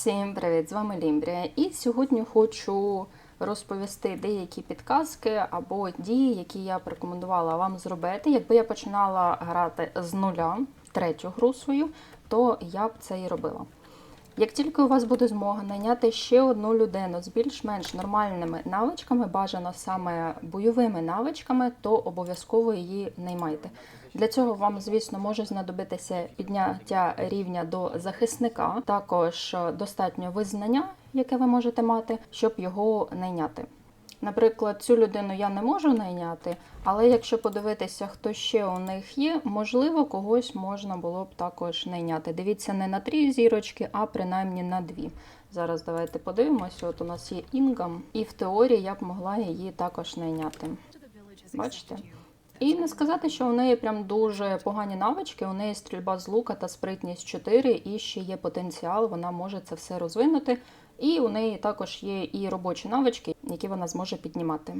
Всім привіт! З вами Лімбрія. І сьогодні хочу розповісти деякі підказки або дії, які я б рекомендувала вам зробити. Якби я починала грати з нуля третю гру свою, то я б це і робила. Як тільки у вас буде змога найняти ще одну людину з більш-менш нормальними навичками, бажано саме бойовими навичками, то обов'язково її наймайте. Для цього вам, звісно, може знадобитися підняття рівня до захисника, також е, достатньо визнання, яке ви можете мати, щоб його найняти. Наприклад, цю людину я не можу найняти, але якщо подивитися, хто ще у них є, можливо, когось можна було б також найняти. Дивіться не на три зірочки, а принаймні на дві. Зараз давайте подивимося. От у нас є Інгам, і в теорії я б могла її також найняти. Бачите? І не сказати, що у неї прям дуже погані навички. У неї стрільба з лука та спритність 4, і ще є потенціал, вона може це все розвинути. І у неї також є і робочі навички, які вона зможе піднімати.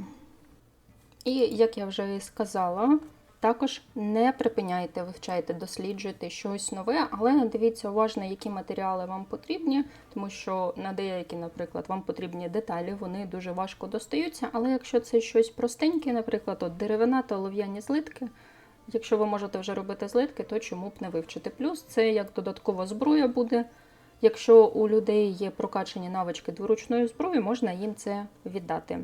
І як я вже сказала, також не припиняйте, вивчайте, досліджуйте щось нове, але дивіться уважно, які матеріали вам потрібні, тому що на деякі, наприклад, вам потрібні деталі, вони дуже важко достаються. Але якщо це щось простеньке, наприклад, от деревина та олов'яні злитки. Якщо ви можете вже робити злитки, то чому б не вивчити? Плюс це як додаткова зброя буде. Якщо у людей є прокачані навички дворучної зброї, можна їм це віддати.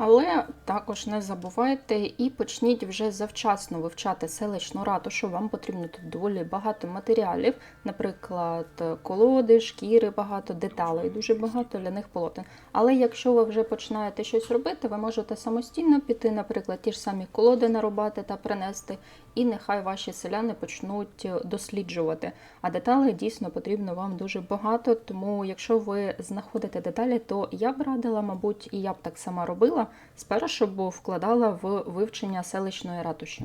Але також не забувайте і почніть вже завчасно вивчати селищну ратушу. Вам потрібно тут доволі багато матеріалів, наприклад, колоди, шкіри, багато деталей, дуже багато ляних полотен. Але якщо ви вже починаєте щось робити, ви можете самостійно піти, наприклад, ті ж самі колоди нарубати та принести, і нехай ваші селяни почнуть досліджувати. А деталей дійсно потрібно вам дуже багато. Тому, якщо ви знаходите деталі, то я б радила, мабуть, і я б так сама робила. Спершу вкладала в вивчення селищної ратуші,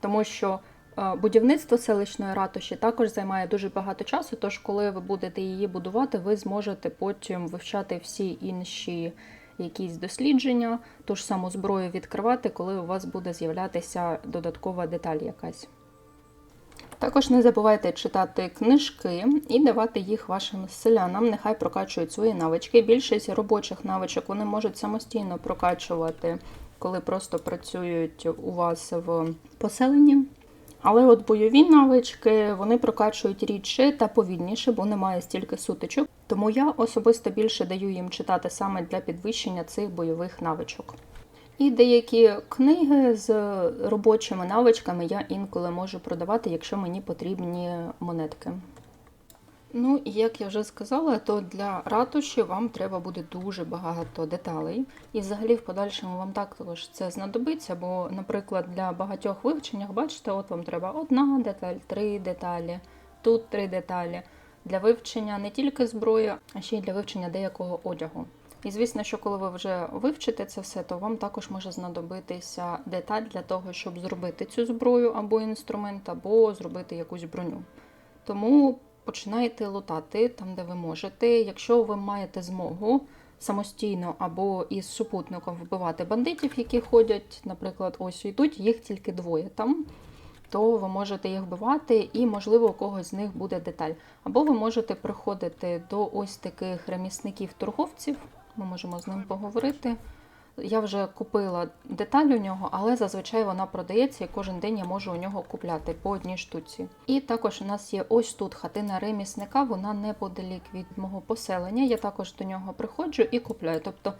тому що е, будівництво селищної ратуші також займає дуже багато часу. Тож, коли ви будете її будувати, ви зможете потім вивчати всі інші якісь дослідження, ту ж саму зброю відкривати, коли у вас буде з'являтися додаткова деталь якась. Також не забувайте читати книжки і давати їх вашим селянам. Нехай прокачують свої навички. Більшість робочих навичок вони можуть самостійно прокачувати, коли просто працюють у вас в поселенні. Але от бойові навички вони прокачують рідше та повільніше, бо немає стільки сутичок. Тому я особисто більше даю їм читати саме для підвищення цих бойових навичок. І деякі книги з робочими навичками я інколи можу продавати, якщо мені потрібні монетки. Ну, і як я вже сказала, то для ратуші вам треба буде дуже багато деталей. І взагалі в подальшому вам також це знадобиться, бо, наприклад, для багатьох вивченнях, бачите, от вам треба одна деталь, три деталі, тут три деталі. Для вивчення не тільки зброї, а ще й для вивчення деякого одягу. І звісно, що коли ви вже вивчите це все, то вам також може знадобитися деталь для того, щоб зробити цю зброю або інструмент, або зробити якусь броню. Тому починайте лутати там, де ви можете. Якщо ви маєте змогу самостійно або із супутником вбивати бандитів, які ходять, наприклад, ось йдуть, їх тільки двоє там. То ви можете їх вбивати, і, можливо, у когось з них буде деталь. Або ви можете приходити до ось таких ремісників-торговців, ми можемо з ним поговорити. Я вже купила деталь у нього, але зазвичай вона продається і кожен день я можу у нього купляти по одній штуці. І також у нас є ось тут хатина ремісника, вона неподалік від мого поселення. Я також до нього приходжу і купляю. Тобто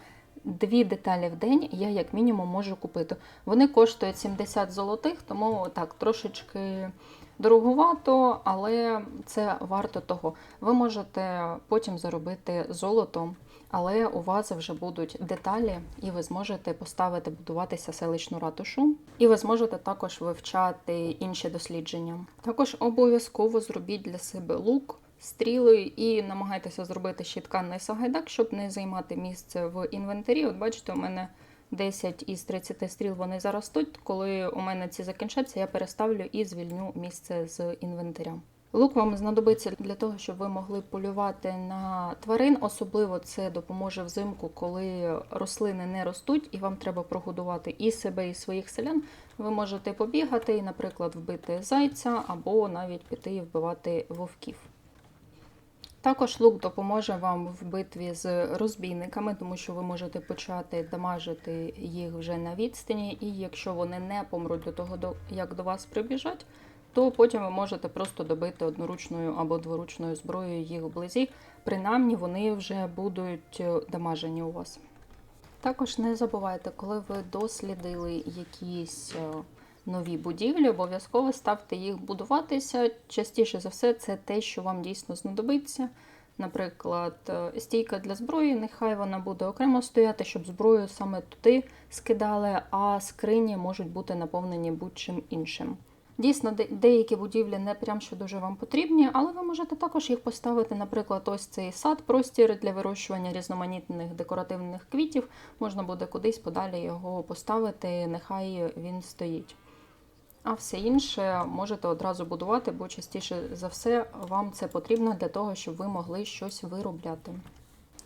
дві деталі в день я як мінімум можу купити. Вони коштують 70 золотих, тому так трошечки дороговато, але це варто того. Ви можете потім заробити золото але у вас вже будуть деталі, і ви зможете поставити будуватися селищну ратушу, і ви зможете також вивчати інші дослідження. Також обов'язково зробіть для себе лук. Стріли і намагайтеся зробити ще тканний сагайдак, щоб не займати місце в інвентарі. От бачите, у мене 10 із 30 стріл вони заростуть. Коли у мене ці закінчаться, я переставлю і звільню місце з інвентаря. Лук вам знадобиться для того, щоб ви могли полювати на тварин. Особливо це допоможе взимку, коли рослини не ростуть, і вам треба прогодувати і себе, і своїх селян. Ви можете побігати і, наприклад, вбити зайця або навіть піти і вбивати вовків. Також лук допоможе вам в битві з розбійниками, тому що ви можете почати дамажити їх вже на відстані, і якщо вони не помруть до того, як до вас прибіжать, то потім ви можете просто добити одноручною або дворучною зброєю їх вблизі. Принаймні вони вже будуть е, дамажені у вас. Також не забувайте, коли ви дослідили якісь е, нові будівлі, обов'язково ставте їх будуватися. Частіше за все, це те, що вам дійсно знадобиться. Наприклад, е, стійка для зброї, нехай вона буде окремо стояти, щоб зброю саме туди скидали, а скрині можуть бути наповнені будь-чим іншим. Дійсно, деякі будівлі не прям що дуже вам потрібні, але ви можете також їх поставити, наприклад, ось цей сад, простір для вирощування різноманітних декоративних квітів. Можна буде кудись подалі його поставити, нехай він стоїть. А все інше можете одразу будувати, бо частіше за все вам це потрібно для того, щоб ви могли щось виробляти.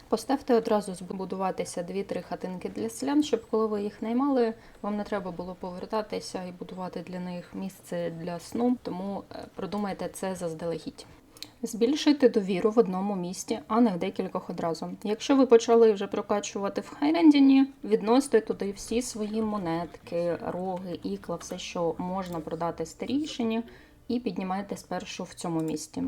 Поставте одразу збудуватися 2-3 хатинки для селян, щоб коли ви їх наймали, вам не треба було повертатися і будувати для них місце для сну, тому е, продумайте це заздалегідь. Збільшуйте довіру в одному місті, а не в декількох одразу. Якщо ви почали вже прокачувати в Хайрендіні, відносьте туди всі свої монетки, роги, ікла, все, що можна продати старішині, і піднімайте спершу в цьому місті.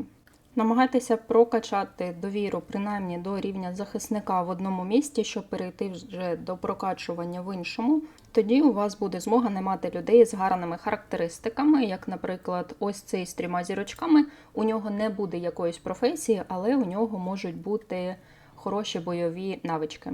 Намагайтеся прокачати довіру принаймні до рівня захисника в одному місті, щоб перейти вже до прокачування в іншому. Тоді у вас буде змога наймати людей з гарними характеристиками, як, наприклад, ось цей з трьома зірочками. У нього не буде якоїсь професії, але у нього можуть бути хороші бойові навички.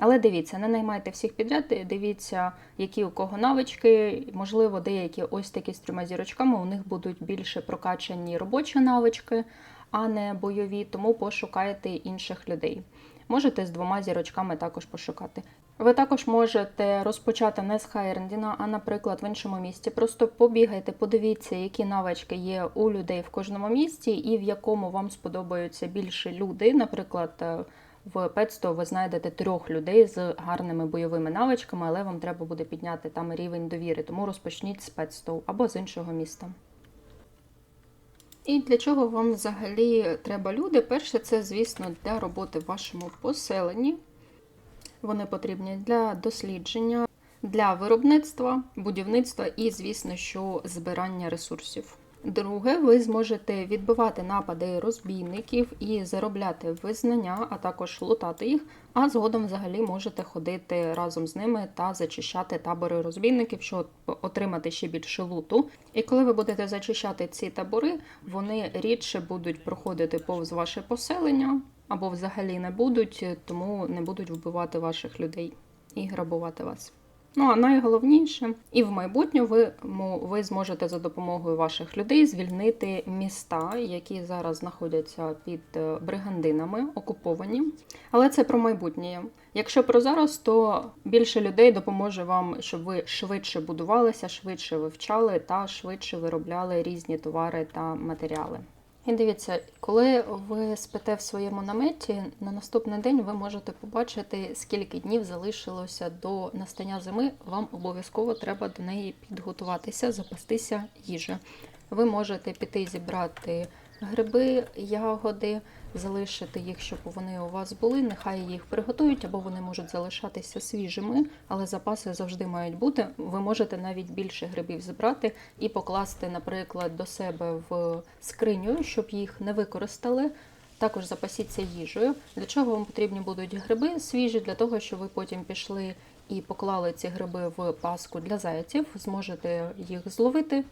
Але дивіться, не наймайте всіх підряд, дивіться, які у кого навички. Можливо, деякі ось такі з трьома зірочками, у них будуть більше прокачані робочі навички, а не бойові, тому пошукайте інших людей. Можете з двома зірочками також пошукати. Ви також можете розпочати не з Хайрендіна, а, наприклад, в іншому місті. Просто побігайте, подивіться, які навички є у людей в кожному місті, і в якому вам сподобаються більше люди. Наприклад, в Петсто ви знайдете трьох людей з гарними бойовими навичками, але вам треба буде підняти там рівень довіри. Тому розпочніть з Петстоу або з іншого міста. І для чого вам взагалі треба люди? Перше, це, звісно, для роботи в вашому поселенні. Вони потрібні для дослідження, для виробництва, будівництва і, звісно, що збирання ресурсів. Друге, ви зможете відбивати напади розбійників і заробляти визнання, а також лутати їх. А згодом взагалі можете ходити разом з ними та зачищати табори розбійників, щоб отримати ще більше луту. І коли ви будете зачищати ці табори, вони рідше будуть проходити повз ваше поселення або взагалі не будуть, тому не будуть вбивати ваших людей і грабувати вас. Ну а найголовніше, і в майбутньому ви, мо- ви зможете за допомогою ваших людей звільнити міста, які зараз знаходяться під е, бригандинами, окуповані. Але це про майбутнє. Якщо про зараз, то більше людей допоможе вам, щоб ви швидше будувалися, швидше вивчали та швидше виробляли різні товари та матеріали. І дивіться, коли ви спите в своєму наметі, на наступний день ви можете побачити, скільки днів залишилося до настання зими. Вам обов'язково треба до неї підготуватися, запастися їжею. Ви можете піти зібрати гриби, ягоди, залишити їх, щоб вони у вас були. Нехай їх приготують, або вони можуть залишатися свіжими, але запаси завжди мають бути. Ви можете навіть більше грибів зібрати і покласти, наприклад, до себе в скриню, щоб їх не використали. Також запасіться їжею. Для чого вам потрібні будуть гриби свіжі? Для того, щоб ви потім пішли і поклали ці гриби в паску для зайців, зможете їх зловити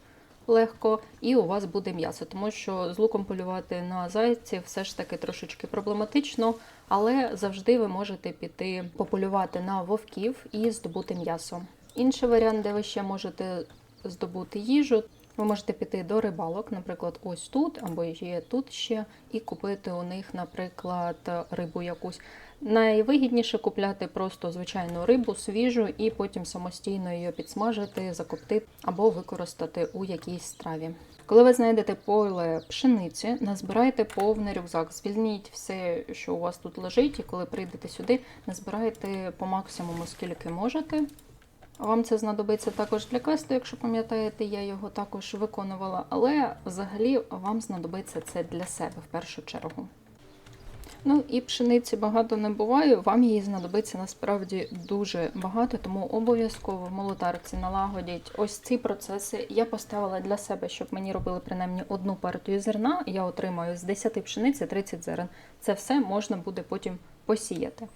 легко, і у вас буде м'ясо, тому що з луком полювати на зайців все ж таки трошечки проблематично, але завжди ви можете піти пополювати на вовків і здобути м'ясо. Інший варіант, де ви ще можете здобути їжу. Ви можете піти до рибалок, наприклад, ось тут, або є тут ще, і купити у них, наприклад, рибу якусь. Найвигідніше купляти просто звичайну рибу свіжу і потім самостійно її підсмажити, закоптити або використати у якійсь страві. Коли ви знайдете поле пшениці, назбирайте повний рюкзак, звільніть все, що у вас тут лежить, і коли прийдете сюди, назбирайте по максимуму, скільки можете. Вам це знадобиться також для квесту, якщо пам'ятаєте, я його також виконувала, але взагалі вам знадобиться це для себе в першу чергу. Ну і пшениці багато не буває, вам її знадобиться насправді дуже багато, тому обов'язково в молотарці налагодіть ось ці процеси. Я поставила для себе, щоб мені робили принаймні одну партію зерна. Я отримаю з 10 пшениці 30 зерен. Це все можна буде потім посіяти.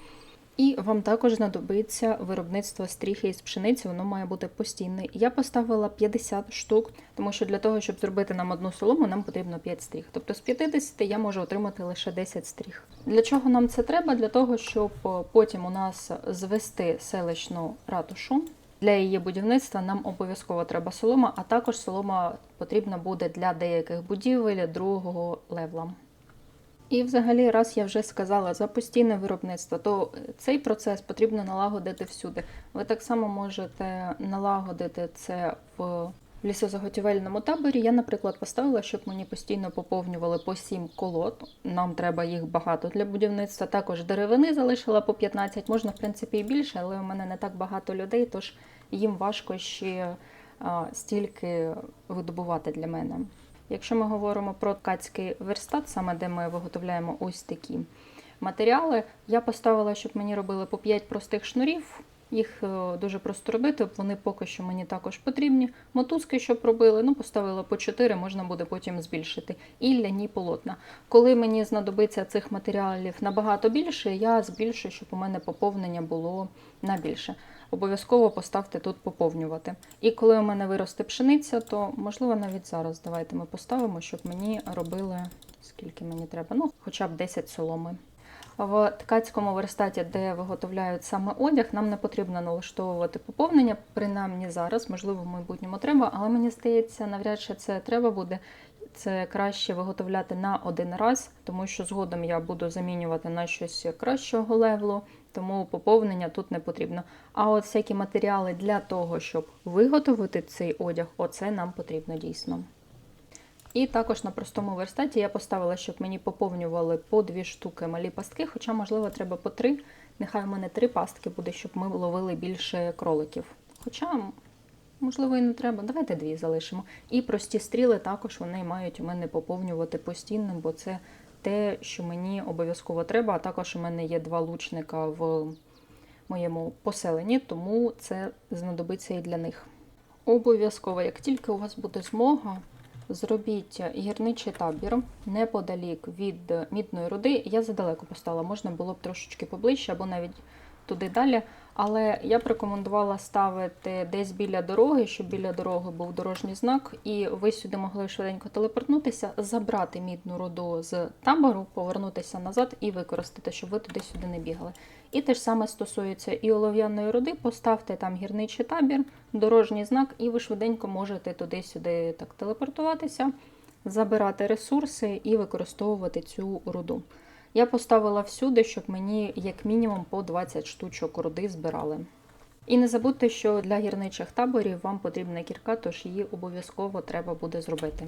І вам також знадобиться виробництво стріхи із пшениці, воно має бути постійне. Я поставила 50 штук, тому що для того, щоб зробити нам одну солому, нам потрібно 5 стріх. Тобто з 50 я можу отримати лише 10 стріх. Для чого нам це треба? Для того, щоб потім у нас звести селищну ратушу. Для її будівництва нам обов'язково треба солома, а також солома потрібна буде для деяких будівель другого левла. І, взагалі, раз я вже сказала за постійне виробництво, то цей процес потрібно налагодити всюди. Ви так само можете налагодити це в лісозаготівельному таборі. Я, наприклад, поставила, щоб мені постійно поповнювали по 7 колод. Нам треба їх багато для будівництва. Також деревини залишила по 15, можна, в принципі, і більше, але у мене не так багато людей, тож їм важко ще стільки видобувати для мене. Якщо ми говоримо про ткацький верстат, саме де ми виготовляємо ось такі матеріали, я поставила, щоб мені робили по 5 простих шнурів. Їх е, дуже просто робити, вони поки що мені також потрібні. Мотузки, щоб робили, ну поставила по 4, можна буде потім збільшити. І ляні полотна. Коли мені знадобиться цих матеріалів набагато більше, я збільшу, щоб у мене поповнення було на більше. Обов'язково поставте тут поповнювати. І коли у мене виросте пшениця, то можливо навіть зараз давайте ми поставимо, щоб мені робили скільки мені треба, ну хоча б 10 соломи. В ткацькому верстаті, де виготовляють саме одяг, нам не потрібно налаштовувати поповнення, принаймні зараз, можливо, в майбутньому треба, але мені здається, навряд чи це треба буде. Це краще виготовляти на один раз, тому що згодом я буду замінювати на щось кращого левелу, тому поповнення тут не потрібно. А от всякі матеріали для того, щоб виготовити цей одяг, оце нам потрібно дійсно. І також на простому верстаті я поставила, щоб мені поповнювали по дві штуки малі пастки, хоча, можливо, треба по три. Нехай у мене три пастки буде, щоб ми ловили більше кроликів. Хоча, можливо, і не треба. Давайте дві залишимо. І прості стріли також вони мають у мене поповнювати постійно, бо це те, що мені обов'язково треба. А також у мене є два лучника в моєму поселенні, тому це знадобиться і для них. Обов'язково, як тільки у вас буде змога, Зробіть гірничий табір неподалік від мідної руди. Я задалеко поставила, можна було б трошечки поближче або навіть туди далі. Але я б рекомендувала ставити десь біля дороги, щоб біля дороги був дорожній знак, і ви сюди могли швиденько телепортнутися, забрати мідну руду з табору, повернутися назад і використати, щоб ви туди-сюди не бігали. І те ж саме стосується і олов'яної руди, поставте там гірничий табір, дорожній знак, і ви швиденько можете туди-сюди так телепортуватися, забирати ресурси і використовувати цю руду. Я поставила всюди, щоб мені як мінімум по 20 штучок руди збирали. І не забудьте, що для гірничих таборів вам потрібна кірка, тож її обов'язково треба буде зробити.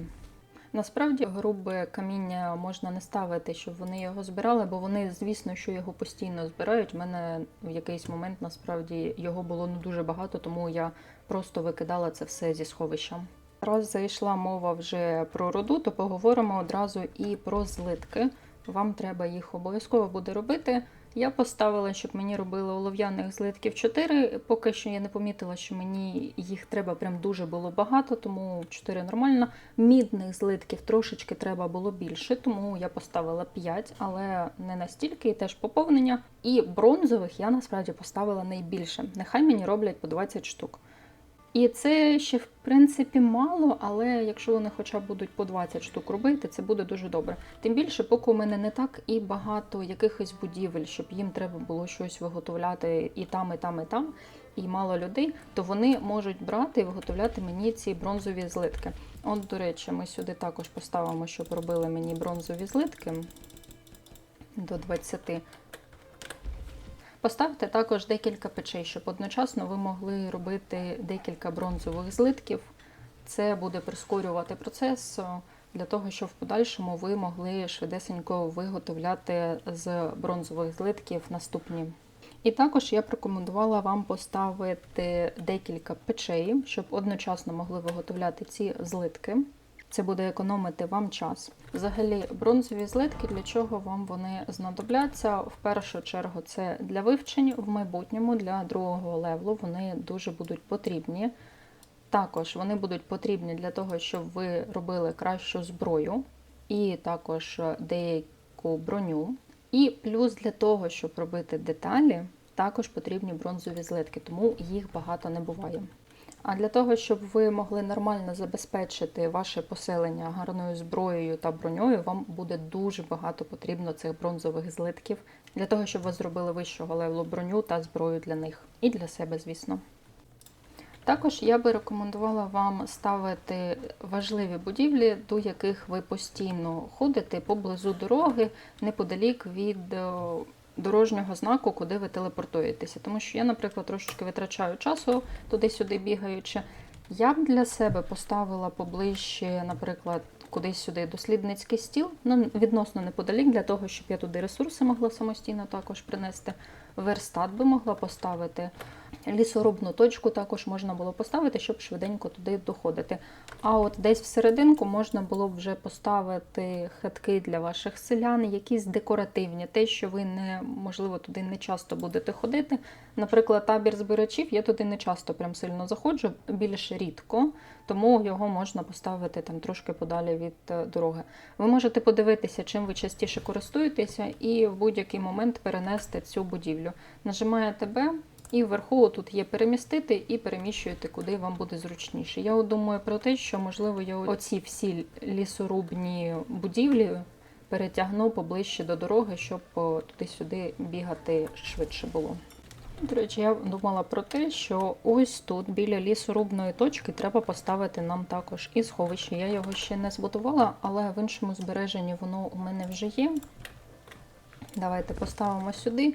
Насправді грубе каміння можна не ставити, щоб вони його збирали, бо вони, звісно, що його постійно збирають. У мене в якийсь момент насправді його було не дуже багато, тому я просто викидала це все зі сховища. Раз зайшла мова вже про руду, то поговоримо одразу і про злитки. Вам треба їх обов'язково буде робити. Я поставила, щоб мені робили олов'яних злитків 4. Поки що я не помітила, що мені їх треба прям дуже було багато, тому 4 нормально. Мідних злитків трошечки треба було більше, тому я поставила 5, але не настільки, і теж поповнення. І бронзових я насправді поставила найбільше. Нехай мені роблять по 20 штук. І це ще, в принципі, мало, але якщо вони хоча б будуть по 20 штук робити, це буде дуже добре. Тим більше, поки у мене не так і багато якихось будівель, щоб їм треба було щось виготовляти і там, і там, і там, і мало людей, то вони можуть брати і виготовляти мені ці бронзові злитки. От, до речі, ми сюди також поставимо, щоб робили мені бронзові злитки до 20. Поставте також декілька печей, щоб одночасно ви могли робити декілька бронзових злитків. Це буде прискорювати процес для того, щоб в подальшому ви могли швидесенько виготовляти з бронзових злитків наступні. І також я б рекомендувала вам поставити декілька печей, щоб одночасно могли виготовляти ці злитки. Це буде економити вам час. Взагалі, бронзові злитки для чого вам вони знадобляться? В першу чергу це для вивчень, в майбутньому для другого левелу вони дуже будуть потрібні. Також вони будуть потрібні для того, щоб ви робили кращу зброю, і також деяку броню. І плюс для того, щоб робити деталі, також потрібні бронзові злитки, тому їх багато не буває. А для того, щоб ви могли нормально забезпечити ваше поселення гарною зброєю та броньою, вам буде дуже багато потрібно цих бронзових злитків для того, щоб ви зробили вищого левелу броню та зброю для них. І для себе, звісно. Також я би рекомендувала вам ставити важливі будівлі, до яких ви постійно ходите поблизу дороги, неподалік від е, дорожнього знаку, куди ви телепортуєтеся. Тому що я, наприклад, трошечки витрачаю часу туди-сюди бігаючи. Я б для себе поставила поближче, наприклад, кудись сюди дослідницький стіл, ну, відносно неподалік, для того, щоб я туди ресурси могла самостійно також принести. Верстат би могла поставити. Лісорубну точку також можна було поставити, щоб швиденько туди доходити. А от десь всерединку можна було б вже поставити хатки для ваших селян, якісь декоративні, те, що ви не можливо туди не часто будете ходити. Наприклад, табір збирачів я туди не часто прям сильно заходжу, більш рідко, тому його можна поставити там трошки подалі від е, дороги. Ви можете подивитися, чим ви частіше користуєтеся, і в будь-який момент перенести цю будівлю. Нажимаєте Б. І вверху тут є перемістити і переміщуєте, куди вам буде зручніше. Я думаю про те, що можливо я оці всі лісорубні будівлі перетягну поближче до дороги, щоб туди-сюди бігати швидше було. До речі, я думала про те, що ось тут, біля лісорубної точки, треба поставити нам також і сховище. Я його ще не збудувала, але в іншому збереженні воно у мене вже є. Давайте поставимо сюди.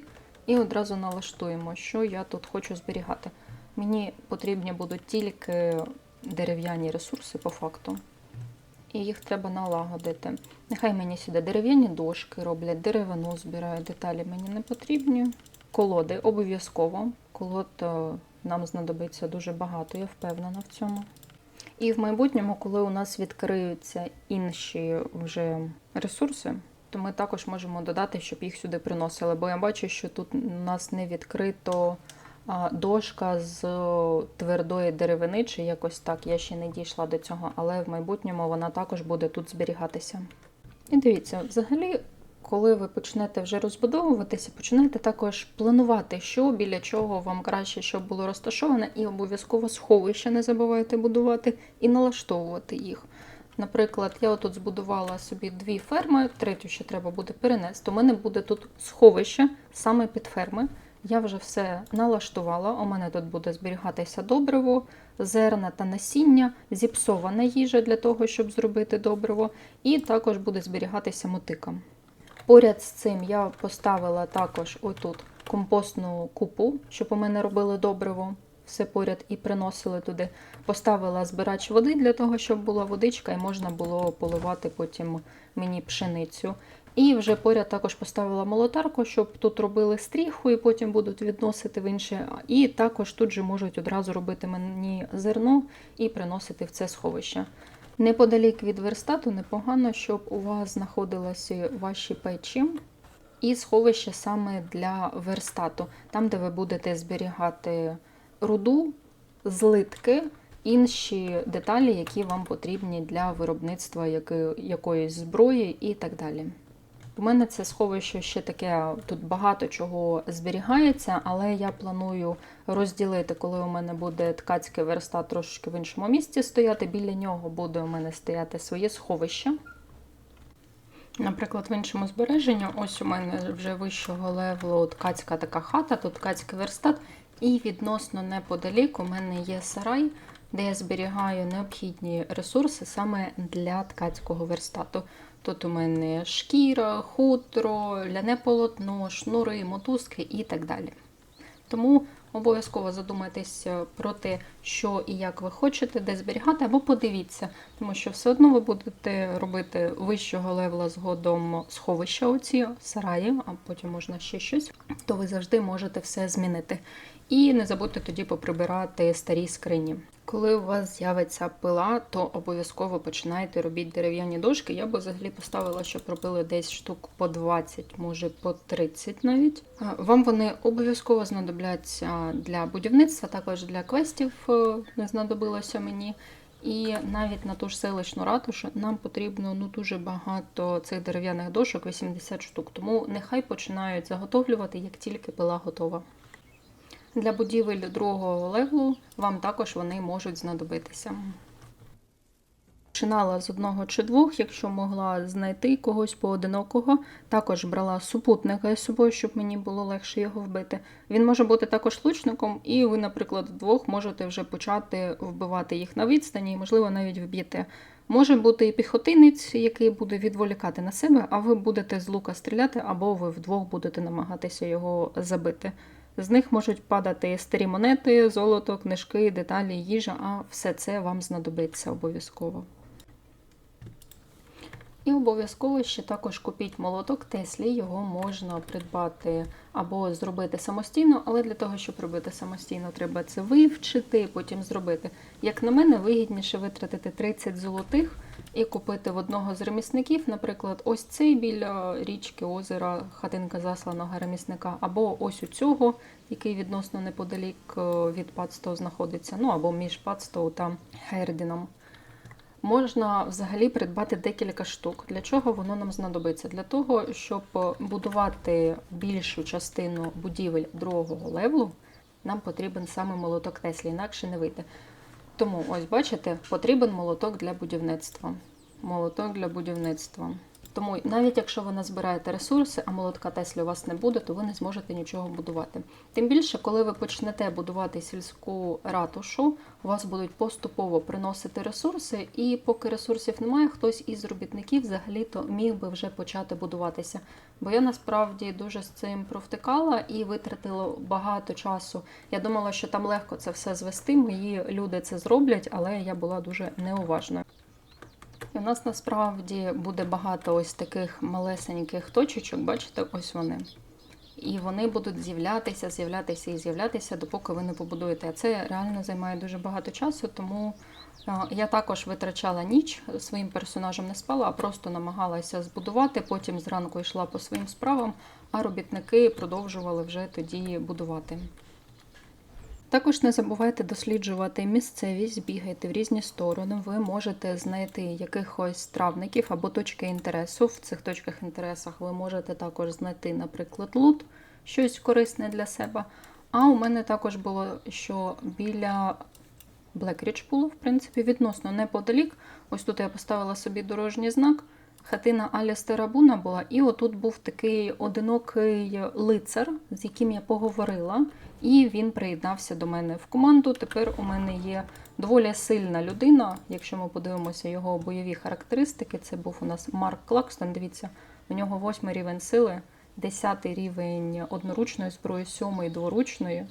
І одразу налаштуємо, що я тут хочу зберігати. Мені потрібні будуть тільки дерев'яні ресурси по факту. І їх треба налагодити. Нехай мені сюди дерев'яні дошки роблять, деревину збирають, деталі мені не потрібні. Колоди обов'язково. Колод е, нам знадобиться дуже багато, я впевнена в цьому. І в майбутньому, коли у нас відкриються інші вже ресурси, то ми також можемо додати, щоб їх сюди приносили. Бо я бачу, що тут у нас не відкрито дошка з твердої деревини, чи якось так. Я ще не дійшла до цього, але в майбутньому вона також буде тут зберігатися. І дивіться, взагалі. Коли ви почнете вже розбудовуватися, починайте також планувати, що біля чого вам краще, щоб було розташоване, і обов'язково сховище не забувайте будувати і налаштовувати їх. Наприклад, я отут збудувала собі дві ферми, третю ще треба буде перенести. У мене буде тут сховище саме під ферми. Я вже все налаштувала. У мене тут буде зберігатися добриво, зерна та насіння, зіпсована їжа для того, щоб зробити добриво, і також буде зберігатися мотика. Поряд з цим я поставила також отут компостну купу, щоб у мене робили добриво все поряд і приносили туди. Поставила збирач води для того, щоб була водичка, і можна було поливати потім мені пшеницю. І вже поряд також поставила молотарку, щоб тут робили стріху і потім будуть відносити в інше. І також тут же можуть одразу робити мені зерно і приносити в це сховище. Неподалік від верстату непогано, щоб у вас знаходилися ваші печі і сховище саме для верстату, там, де ви будете зберігати руду, злитки, інші деталі, які вам потрібні для виробництва якоїсь зброї і так далі. У мене це сховище ще таке, тут багато чого зберігається, але я планую розділити, коли у мене буде ткацький верстат трошки в іншому місці стояти. Біля нього буде у мене стояти своє сховище. Наприклад, в іншому збереженні, ось у мене вже вищого левелу ткацька така хата, тут ткацький верстат, і відносно неподалік у мене є сарай, де я зберігаю необхідні ресурси саме для ткацького верстату. Тут у мене шкіра, хутро, ляне полотно, шнури, мотузки і так далі. Тому Обов'язково задумайтесь е, про те, що і як ви хочете, де зберігати, або подивіться, тому що все одно ви будете робити вищого левела згодом сховища оці сараї, а потім можна ще щось, то ви завжди можете все змінити. І не забудьте тоді поприбирати старі скрині. Коли у вас з'явиться пила, то обов'язково починайте робити дерев'яні дошки. Я би взагалі поставила, щоб робили десь штук по 20, може по 30 навіть. Вам вони обов'язково знадобляться для будівництва, також для квестів е, не знадобилося мені. І навіть на ту ж селищну ратушу нам потрібно ну дуже багато цих дерев'яних дошок, 80 штук. Тому нехай починають заготовлювати, як тільки пила готова. Для будівель другого леглу вам також вони можуть знадобитися. Починала з одного чи двох, якщо могла знайти когось поодинокого. Також брала супутника із собою, щоб мені було легше його вбити. Він може бути також лучником, і ви, наприклад, вдвох можете вже почати вбивати їх на відстані, і, можливо, навіть вб'єте. Може бути і піхотинець, який буде відволікати на себе, а ви будете з лука стріляти, або ви вдвох будете намагатися його забити. З них можуть падати старі монети, золото, книжки, деталі, їжа, а все це вам знадобиться обов'язково. І обов'язково ще також купіть молоток Теслі, його можна придбати або зробити самостійно, але для того, щоб робити самостійно, треба це вивчити, потім зробити. Як на мене, вигідніше витратити 30 золотих і купити в одного з ремісників, наприклад, ось цей біля річки, озера, хатинка засланого ремісника, або ось у цього, який відносно неподалік е, від Падстоу знаходиться, ну або між Падстоу та Гердіном. Можна взагалі придбати декілька штук. Для чого воно нам знадобиться? Для того, щоб будувати більшу частину будівель другого левлу, нам потрібен саме молоток Теслі, інакше не вийде. Тому, ось бачите, потрібен молоток для будівництва. Молоток для будівництва. Тому навіть якщо ви назбираєте ресурси, а молотка Теслі у вас не буде, то ви не зможете нічого будувати. Тим більше, коли ви почнете будувати сільську ратушу, у вас будуть поступово приносити ресурси, і поки ресурсів немає, хтось із робітників взагалі-то міг би вже почати будуватися. Бо я насправді дуже з цим провтикала і витратила багато часу. Я думала, що там легко це все звести. Мої люди це зроблять, але я була дуже неуважною. У нас насправді буде багато ось таких малесеньких точечок, бачите, ось вони. І вони будуть з'являтися, з'являтися і з'являтися, допоки ви не побудуєте. А це реально займає дуже багато часу, тому е, я також витрачала ніч своїм персонажем не спала, а просто намагалася збудувати. Потім зранку йшла по своїм справам, а робітники продовжували вже тоді будувати. Також не забувайте досліджувати місцевість, бігайте в різні сторони. Ви можете знайти якихось травників або точки інтересу. В цих точках інтересах ви можете також знайти, наприклад, лут, щось корисне для себе. А у мене також було, що біля Блекріч було, в принципі, відносно неподалік. Ось тут я поставила собі дорожній знак. Хатина Алістера Буна була, і отут був такий одинокий лицар, з яким я поговорила, і він приєднався до мене в команду. Тепер у мене є доволі сильна людина. Якщо ми подивимося його бойові характеристики, це був у нас Марк Клакстон. Дивіться, у нього восьмий рівень сили, десятий рівень одноручної зброї, сьомий дворучної.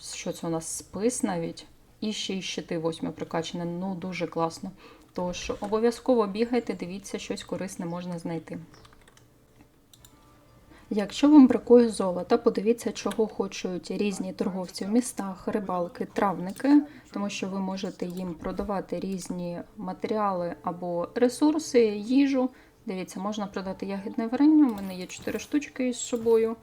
Що це у нас спис навіть? І ще й щити восьми прикачані. Ну дуже класно. Тож обов'язково бігайте, дивіться, щось корисне можна знайти. Якщо вам бракує золота, подивіться, чого хочуть різні торговці в містах, рибалки, травники, тому що ви можете їм продавати різні матеріали або ресурси, їжу. Дивіться, можна продати ягідне варення, у мене є 4 штучки із собою.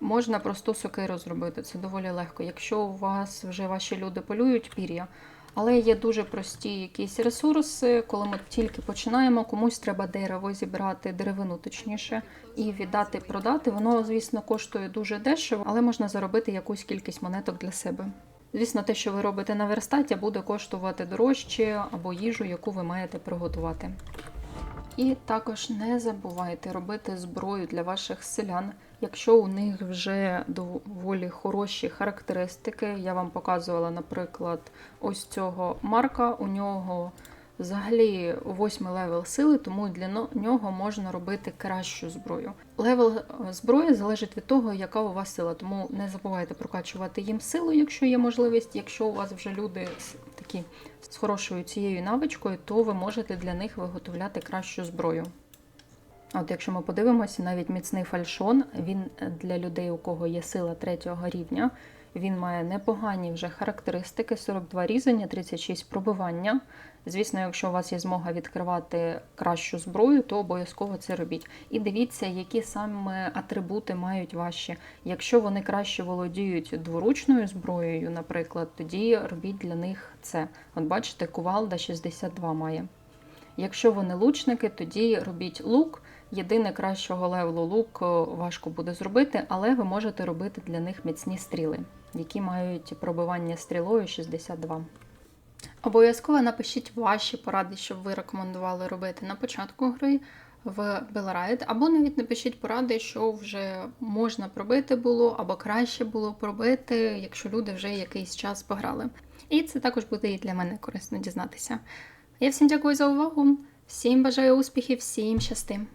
Можна просту сокиру зробити, це доволі легко. Якщо у вас вже ваші люди полюють пір'я, але є дуже прості якісь ресурси, коли ми тільки починаємо, комусь треба дерево зібрати, деревину точніше, і віддати, продати. Воно, звісно, коштує дуже дешево, але можна заробити якусь кількість монеток для себе. Звісно, те, що ви робите на верстаті, буде коштувати дорожче або їжу, яку ви маєте приготувати. І також не забувайте робити зброю для ваших селян. Якщо у них вже доволі хороші характеристики, я вам показувала, наприклад, ось цього марка. У нього взагалі восьмий левел сили, тому для нього можна робити кращу зброю. Левел е, зброї залежить від того, яка у вас сила, тому не забувайте прокачувати їм силу, якщо є можливість. Якщо у вас вже люди такі з хорошою цією навичкою, то ви можете для них виготовляти кращу зброю. От якщо ми подивимося, навіть міцний фальшон, він для людей, у кого є сила третього рівня, він має непогані вже характеристики: 42 різання, 36 пробивання. Звісно, якщо у вас є змога відкривати кращу зброю, то обов'язково це робіть. І дивіться, які саме атрибути мають ваші. Якщо вони краще володіють дворучною зброєю, наприклад, тоді робіть для них це. От бачите, кувалда 62 має. Якщо вони лучники, тоді робіть лук. Єдине кращого левелу лук е, важко буде зробити, але ви можете робити для них міцні стріли, які мають пробивання стрілою 62. Обов'язково напишіть ваші поради, щоб ви рекомендували робити на початку гри в Белрайт, або навіть напишіть поради, що вже можна пробити було, або краще було пробити, якщо люди вже якийсь час пограли. І це також буде і для мене корисно дізнатися. Я всім дякую за увагу, всім бажаю успіхів, всім щастим!